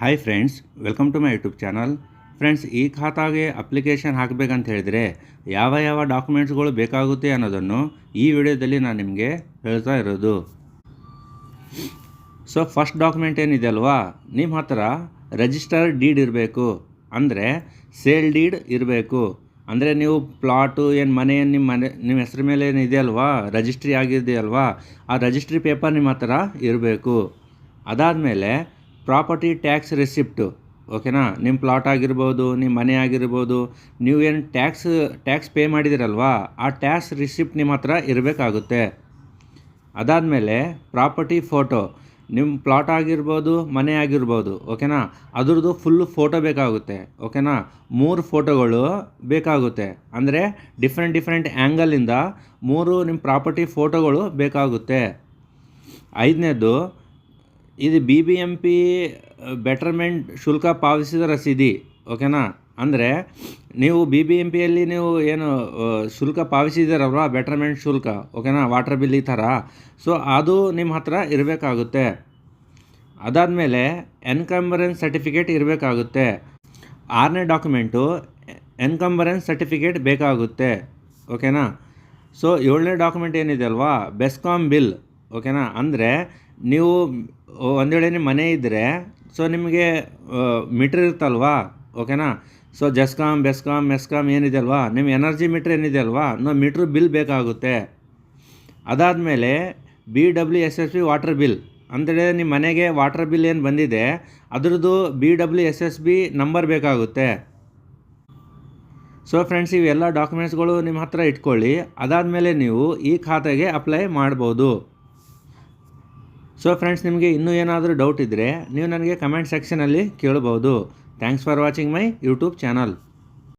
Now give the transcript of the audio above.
Hi friends welcome to my YouTube channel friends ಈ ಖಾತಾಗೆ application ಹಾಕಬೇಕಂತ ಹೇಳಿದರೆ ಯಾವ ಯಾವ ಡಾಕ್ಯುಮೆಂಟ್ಸ್ಗಳು ಬೇಕಾಗುತ್ತೆ ಅನ್ನೋದನ್ನು ಈ ವಿಡಿಯೋದಲ್ಲಿ ನಾನು ನಿಮಗೆ ಹೇಳ್ತಾ ಇರೋದು. ಸೊ ಫಸ್ಟ್ ಡಾಕ್ಯುಮೆಂಟ್ ಏನಿದೆ ಅಲ್ವಾ? ನಿಮ್ಮ ಹತ್ರ ರಿಜಿಸ್ಟರ್ ಡೀಡ್ ಇರಬೇಕು. ಅಂದರೆ ಸೇಲ್ ಡೀಡ್ ಇರಬೇಕು. ಅಂದರೆ ನೀವು ಪ್ಲಾಟು ಏನು ಮನೆ ಏನು ನಿಮ್ಮ ಮನೆ, ನಿಮ್ಮ ಹೆಸ್ರ ಮೇಲೆ ಏನಿದೆ ಅಲ್ವಾ? ರಿಜಿಸ್ಟ್ರಿ ಆಗಿದೆ ಅಲ್ವಾ ಆ ರಿಜಿಸ್ಟ್ರಿ ಪೇಪರ್ ನಿಮ್ಮ ಹತ್ರ ಇರಬೇಕು. ಅದಾದಮೇಲೆ ಪ್ರಾಪರ್ಟಿ ಟ್ಯಾಕ್ಸ್ ರೆಸಿಪ್ಟು, ಓಕೆನಾ? ನಿಮ್ಮ ಪ್ಲಾಟ್ ಆಗಿರ್ಬೋದು ನಿಮ್ಮ ಮನೆ ಆಗಿರ್ಬೋದು, ನೀವು ಏನು ಟ್ಯಾಕ್ಸ್ ಟ್ಯಾಕ್ಸ್ ಪೇ ಮಾಡಿದಿರಲ್ವಾ? ಆ ಟ್ಯಾಕ್ಸ್ ರಿಸಿಪ್ಟ್ ನಿಮ್ಮ ಹತ್ರ ಇರಬೇಕಾಗುತ್ತೆ. ಅದಾದಮೇಲೆ ಪ್ರಾಪರ್ಟಿ ಫೋಟೋ ನಿಮ್ಮ ಪ್ಲಾಟ್ ಆಗಿರ್ಬೋದು, ಮನೆ ಆಗಿರ್ಬೋದು, ಓಕೆನಾ? ಅದ್ರದ್ದು ಫುಲ್ಲು ಫೋಟೋ ಬೇಕಾಗುತ್ತೆ, ಓಕೆನಾ? ಮೂರು ಫೋಟೋಗಳು ಬೇಕಾಗುತ್ತೆ. ಅಂದರೆ ಡಿಫ್ರೆಂಟ್ ಡಿಫ್ರೆಂಟ್ ಆ್ಯಂಗಲಿಂದ ಮೂರು ನಿಮ್ಮ ಪ್ರಾಪರ್ಟಿ ಫೋಟೋಗಳು ಬೇಕಾಗುತ್ತೆ. ಐದನೇದು ಇದು B B M P betterment ಶುಲ್ಕ ಪಾವತಿಸಿದ ರಸೀದಿ ಓಕೆನಾ ಅಂದರೆ ನೀವು ಬಿ ಬಿ ಎಂ ಪಿಯಲ್ಲಿ ನೀವು ಏನು ಶುಲ್ಕ ಪಾವತಿಸಿದ್ದೀರಲ್ವ ಬೆಟರ್ಮೆಂಟ್ ಶುಲ್ಕ ಓಕೆನಾ ವಾಟರ್ ಬಿಲ್ ಈ ಥರ. ಸೊ ಅದು ನಿಮ್ಮ ಹತ್ರ ಇರಬೇಕಾಗುತ್ತೆ. ಅದಾದಮೇಲೆ ಎನ್ಕಂಬರೆನ್ಸ್ ಸರ್ಟಿಫಿಕೇಟ್ ಇರಬೇಕಾಗುತ್ತೆ. ಆರನೇ ಡಾಕ್ಯುಮೆಂಟು ಎನ್ಕಂಬರೆನ್ಸ್ ಸರ್ಟಿಫಿಕೇಟ್ ಬೇಕಾಗುತ್ತೆ ಓಕೆನಾ ಸೊ ಏಳನೇ ಡಾಕ್ಯುಮೆಂಟ್ ಏನಿದೆ ಅಲ್ವಾ? ಬೆಸ್ಕಾಮ್ ಬಿಲ್ ಓಕೆನಾ ಅಂದರೆ ನೀವು ಒಂದು ವೇಳೆ ನಿಮ್ಮ ಮನೆ ಇದ್ದರೆ ಸೊ ನಿಮಗೆ ಮೀಟ್ರ್ ಇರುತ್ತಲ್ವಾ? ಓಕೆನಾ ಸೊ ಜಸ್ಕಾಮ್ ಬೆಸ್ಕಾಮ್ ಮೆಸ್ಕಾಮ್ ಏನಿದೆ ಅಲ್ವಾ? ನಿಮ್ಮ ಎನರ್ಜಿ ಮೀಟ್ರ್ ಏನಿದೆ ಅಲ್ವಾ? ನಾವು ಮೀಟ್ರ್ ಬಿಲ್ ಬೇಕಾಗುತ್ತೆ. ಅದಾದಮೇಲೆ B W S S B water bill ಅಂದರೆ ನಿಮ್ಮ ಮನೆಗೆ ವಾಟರ್ ಬಿಲ್ ಏನು ಬಂದಿದೆ, ಅದರದ್ದು B W S S B number ಬೇಕಾಗುತ್ತೆ. ಸೊ ಫ್ರೆಂಡ್ಸ್ ಇವೆಲ್ಲ ಡಾಕ್ಯುಮೆಂಟ್ಸ್ಗಳು ನಿಮ್ಮ ಹತ್ರ ಇಟ್ಕೊಳ್ಳಿ. ಅದಾದಮೇಲೆ ನೀವು ಈ ಖಾತೆಗೆ ಅಪ್ಲೈ ಮಾಡ್ಬೋದು. ಸೊ ಫ್ರೆಂಡ್ಸ್ ನಿಮಗೆ ಇನ್ನೂ ಏನಾದರೂ ಡೌಟ್ ಇದ್ದರೆ ನೀವು ನನಗೆ ಕಮೆಂಟ್ ಸೆಕ್ಷನಲ್ಲಿ ಕೇಳ್ಬೋದು. Thanks for watching my YouTube channel